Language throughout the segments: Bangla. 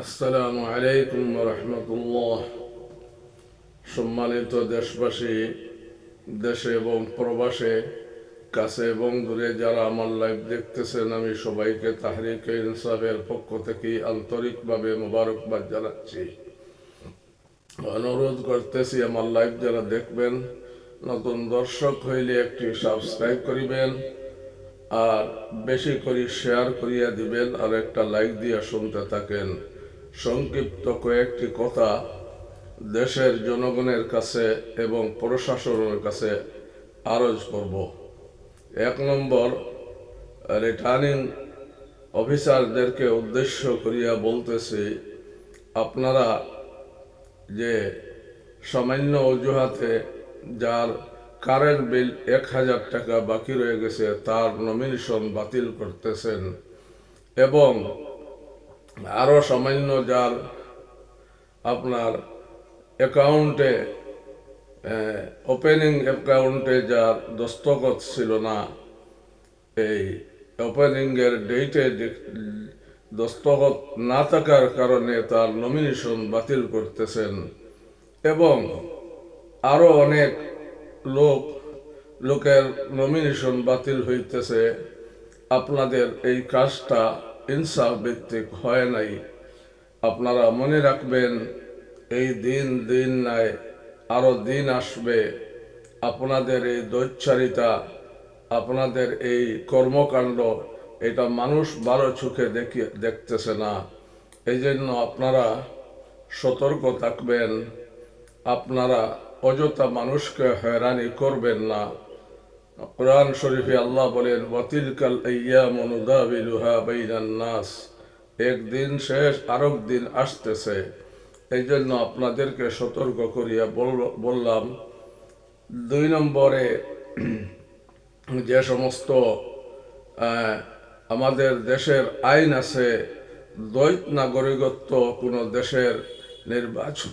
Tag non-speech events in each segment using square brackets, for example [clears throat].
আসসালামু আলাইকুম রহমতুল্লাহ। সম্মানিত দেশবাসী, দেশে এবং প্রবাসে, কাছে এবং দূরে যারা আমার লাইভ দেখতেছেন, আমি সবাইকে তাহরিকে ইনসাফের পক্ষ থেকে আন্তরিকভাবে মোবারকবাদ জানাচ্ছি। অনুরোধ করতেছি আমার লাইভ যারা দেখবেন, নতুন দর্শক হইলে একটি সাবস্ক্রাইব করিবেন, আর বেশি করে শেয়ার করিয়া দিবেন, আর একটা লাইক দিয়া শুনতে থাকেন। সংক্ষিপ্ত কয়েকটি কথা দেশের জনগণের কাছে এবং প্রশাসনের কাছে আরজ করব। এক নম্বর রিটার্নিং অফিসারদেরকে উদ্দেশ্য করিয়া বলতেছি, আপনারা যে সামান্য অজুহাতে যার কারেন্ট বিল এক হাজার টাকা বাকি রয়ে গেছে, তার নমিনেশন বাতিল করতেছেন এবং আরও সামান্য যার আপনার অ্যাকাউন্টে ওপেনিং অ্যাকাউন্টে যার দস্তখত ছিল না, এই ওপেনিংয়ের ডেটে দস্তখত না থাকার কারণে তার নমিনেশন বাতিল করতেছেন। এবং আরও অনেক লোক, লোকের নমিনেশন বাতিল হইতেছে। আপনাদের এই কাজটা ইনসাফ ভিত্তিক হয় নাই। আপনারা মনে রাখবেন, এই দিন দিন নাই আরও দিন আসবে। আপনাদের এই দৈচ্ছারিতা, আপনাদের এই কর্মকাণ্ড, এটা মানুষ বারো চোখে দেখি, দেখতেছে না। এই জন্য আপনারা সতর্ক থাকবেন। আপনারা অযথা মানুষকে হয়রানি করবেন না। কোরআন শরীফে আল্লাহ বলেন, ওয়াতিলকাল ইয়ামনুদাবিলুহা বাইনান নাস। একদিন শেষ, আরেক দিন আসতেছে। এই জন্য আপনাদেরকে সতর্ক করিয়া বললাম, দুই নম্বরে [clears throat] যে সমস্ত আমাদের দেশের আইন আছে, দ্বৈত নাগরিকত্ব কোনো দেশের নির্বাচন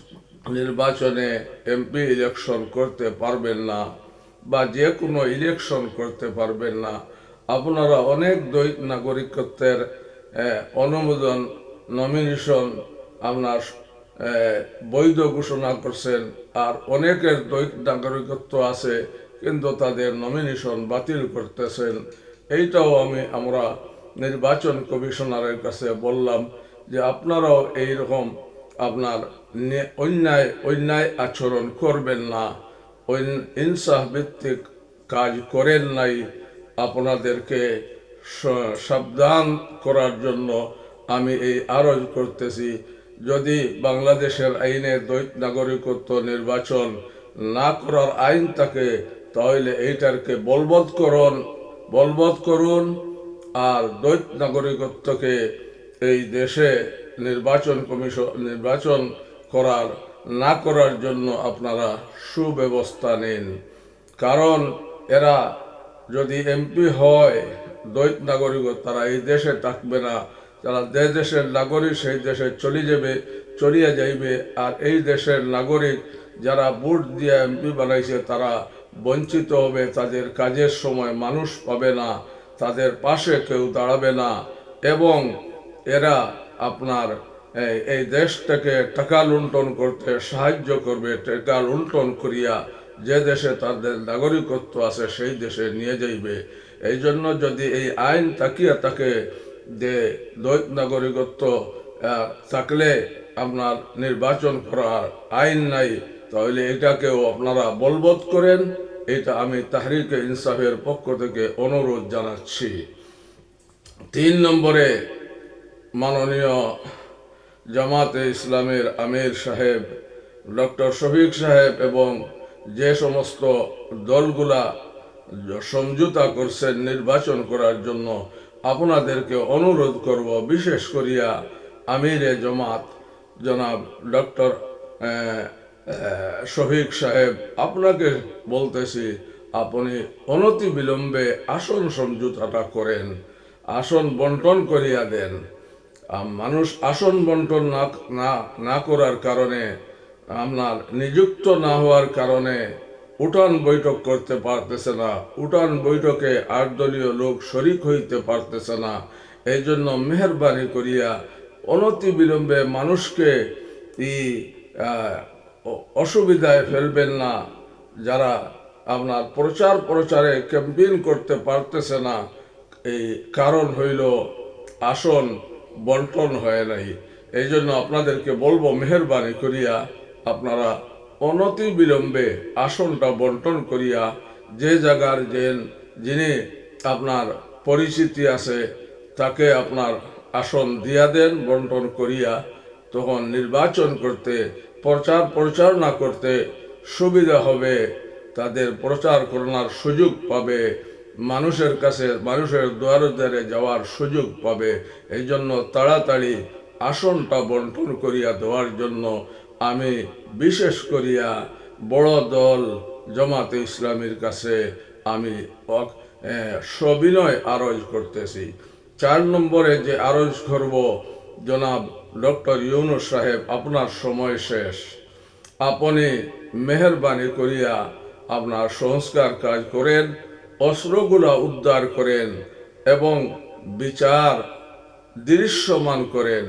নির্বাচনে এমপি ইলেকশন করতে পারবেন না। বা যে কোনো ইলেকশন করতে পারবেন না। আপনারা অনেক দ্বৈত নাগরিকত্বের অনুমোদন নমিনেশন আপনার বৈধ ঘোষণা করছেন। আর অনেকের দ্বৈত নাগরিকত্ব আছে, কিন্তু তাদের নমিনেশন বাতিল করতেছেন। এইটাও আমি আমরা নির্বাচন কমিশনারের কাছে বললাম যে আপনারাও এইরকম আপনার অন্যায় অন্যায় আচরণ করবেন না। ইনসাফ ভিত্তিক কাজ করেন নাই আপনাদেরকে সাবধান করার জন্য আমি এই আরজ করতেছি। যদি বাংলাদেশের আইনে দ্বৈত নাগরিকত্ব নির্বাচন না করার আইন থাকে, তাহলে এইটারকে বলবৎ করুন বলবৎ করুন আর দ্বৈত নাগরিকত্বকে এই দেশে নির্বাচন কমিশন, নির্বাচন করার না করার জন্য আপনারা সুব্যবস্থা নিন। কারণ এরা যদি এমপি হয় দ্বৈত নাগরিক, তারা এই দেশে থাকবে না। যারা যে দেশের নাগরিক, সেই দেশে চলে যাবে, চলিয়া যাইবে। আর এই দেশের নাগরিক যারা ভোট দিয়ে এমপি বানাইছে, তারা বঞ্চিত হবে। তাদের কাজের সময় মানুষ পাবে না। তাদের পাশে কেউ দাঁড়াবে না। এবং এরা আপনার এই- দেশটাকে টাকা লুণ্ঠন করতে সাহায্য করবে, টাকা লুণ্ঠন করিয়া যে দেশে তাদের নাগরিকত্ব আছে সেই দেশে নিয়ে যাইবে। এই জন্য যদি এই আইন তাকিয়ে থাকে যে দ্বৈত নাগরিকত্ব থাকলে আপনার নির্বাচন করার আইন নাই, তাহলে এটাকেও আপনারা বলবৎ করেন। এটা আমি তাহরিকে ইনসাফের পক্ষ থেকে অনুরোধ জানাচ্ছি। তিন নম্বরে মাননীয় জামাতে ইসলামের আমির সাহেব, ডক্টর শফিক সাহেব এবং যে সমস্ত দলগুলা সমঝোতা করছেন নির্বাচন করার জন্য, আপনাদেরকে অনুরোধ করব বিশেষ করিয়া আমিরে জমাত, জনাব ডক্টর শফিক সাহেব, আপনাকে বলতেছি, আপনি অনতি বিলম্বে আসন সমঝোতাটা করেন, আসন বন্টন করিয়া দেন। মানুষ আসন বন্টন না না না করার কারণে, আপনার নিযুক্ত না হওয়ার কারণে উঠান বৈঠক করতে পারতেছে না। উঠান বৈঠকে আট দলীয় লোক শরিক হইতে পারতেছে না। এই জন্য মেহরবানি করিয়া অনতি বিলম্বে মানুষকে অ- অসুবিধায় ফেলবেন না। যারা আপনার প্রচার প্রচারে ক্যাম্পেইন করতে পারতেছে না, এই কারণ হইল আসন বন্টন হয় নাই। এই জন্য আপনাদেরকে বলব, মেহরবানি করিয়া আপনারা অনতি বিলম্বে আসনটা বন্টন করিয়া যে জায়গার যে যিনি আপনার পরিচিতি আছে, তাকে আপনার আসন দিয়া দেন, বন্টন করিয়া তখন নির্বাচন করতে, প্রচার প্রচারণা করতে সুবিধা হবে, তাদের প্রচার করার সুযোগ পাবে। মানুষের কাছে, মানুষের দুয়ারে দুয়ারে যাওয়ার সুযোগ পাবে। এই জন্য তাড়াতাড়ি আসনটা বন্টন করিয়া দেওয়ার জন্য আমি বিশেষ করিয়া বড় দল জামাতে ইসলামীর কাছে আমি সবিনয় আরজ করতেছি। চার নম্বরে যে আরজ করব, জনাব ডক্টর ইউনুস সাহেব, আপনার সময় শেষ। আপনি মেহরবানি করিয়া আপনার সংস্কার কাজ করেন। অস্ত্রগুলা উদ্ধার করেন এবং বিচার দৃশ্যমান করেন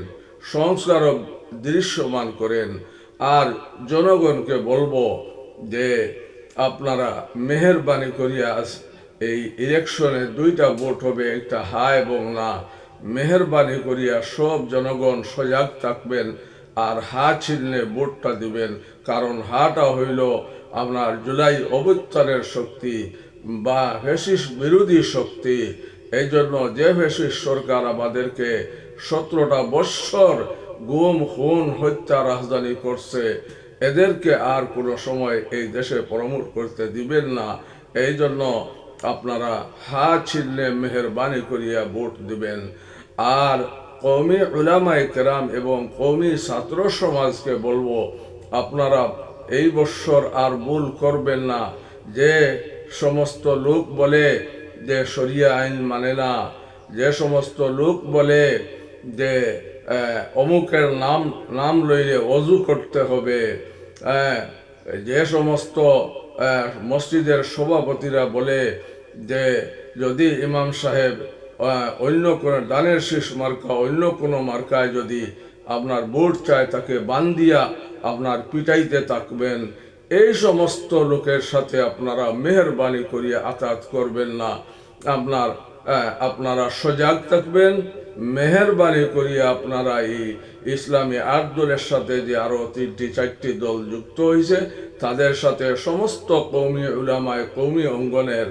সংস্কার দৃশ্যমান করেন। আর জনগণকে বলব যে আপনারা মেহরবানি করিয়া এই ইলেকশনে দুইটা ভোট হবে, একটা হা এবং না। মেহরবানি করিয়া সব জনগণ সজাগ থাকবেন আর হা ছিলনে ভোটটা দিবেন। কারণ হাটা হইল আপনার জুলাই অভ্যুত্থানের শক্তি। বা ফেসিস বিরোধী শক্তি এই জন্য যে ফেসিস সরকার আমাদেরকে সতেরোটা বৎসর গুম, খুন, হত্যা, রাজধানী করছে, এদেরকে আর কোনো সময় এই দেশে প্রমোট করতে দিবেন না। এই জন্য আপনারা হা ছিলনে মেহরবানি করিয়া ভোট দিবেন। আর কৌমি উলামাই কেরাম এবং কৌমি ছাত্র সমাজকে বলব, আপনারা এই বৎসর আর ভুল করবেন না। যে সমস্ত লোক বলে যে শরিয়া আইন মানে না। যে সমস্ত লোক বলে যে অমুকের নাম নাম লইলে অজু করতে হবে যে সমস্ত মসজিদের সভাপতিরা বলে যে, যদি ইমাম সাহেব অন্য কোনো দানের শীষ মার্কা, অন্য কোনো মার্কায় যদি আপনার ভোট চায় তাকে বান দিয়া আপনার পিটাইতে থাকবেন এই সমস্ত লোকের সাথে আপনারা মেহরবানি করিয়া আতাত করবেন না। আপনার আপনারা সজাগ থাকবেন। মেহরবানি করিয়া আপনারা এই ইসলামী আট দলের সাথে যে আরও তিনটি, চারটি দল যুক্ত হয়েছে তাদের সাথে সমস্ত কৌমি উলামায় কৌমি অঙ্গনের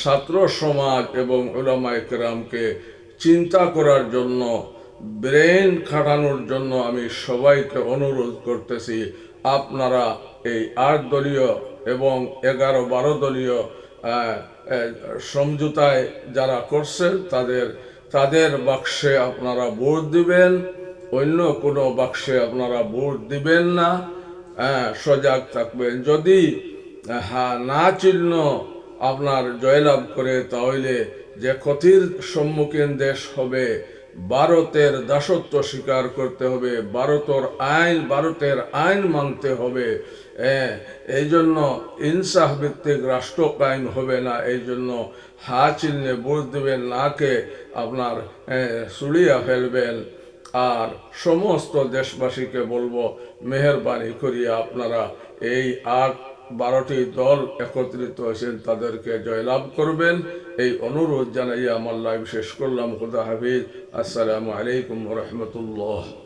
ছাত্র সমাজ এবং উলামায় কেরামকে চিন্তা করার জন্য, ব্রেন খাটানোর জন্য আমি সবাইকে অনুরোধ করতেছি, আপনারা এই আট দলীয় এবং এগারো বারো দলীয় সমঝোতায় যারা করছেন তাদের তাদের বাক্সে আপনারা ভোট দিবেন অন্য কোনো বাক্সে আপনারা ভোট দিবেন না। হ্যাঁ, সজাগ থাকবেন। যদি হ্যাঁ না চিহ্ন আপনার জয়লাভ করে তাহলে যে ক্ষতির সম্মুখীন দেশ হবে ভারতের দাসত্ব স্বীকার করতে হবে, ভারতের আইন ভারতের আইন মানতে হবে। এই জন্য ইনসাফ ভিত্তিক রাষ্ট্র কায়েম হবে না এই জন্য হা চিহ্নে ভোট দেবেন, নাকে আপনার সুড়িয়া ফেলবেন। আর সমস্ত দেশবাসীকে বলব, মেহরবানি করিয়া আপনারা এই আট বারোটি দল একত্রিত হয়েছেন, তাদেরকে জয়লাভ করবেন। এই অনুরোধ জানাইয়া আমার লাইভ শেষ করলাম। খুদা হাফিজ। আসসালামু আলাইকুম রহমতুল্লাহ।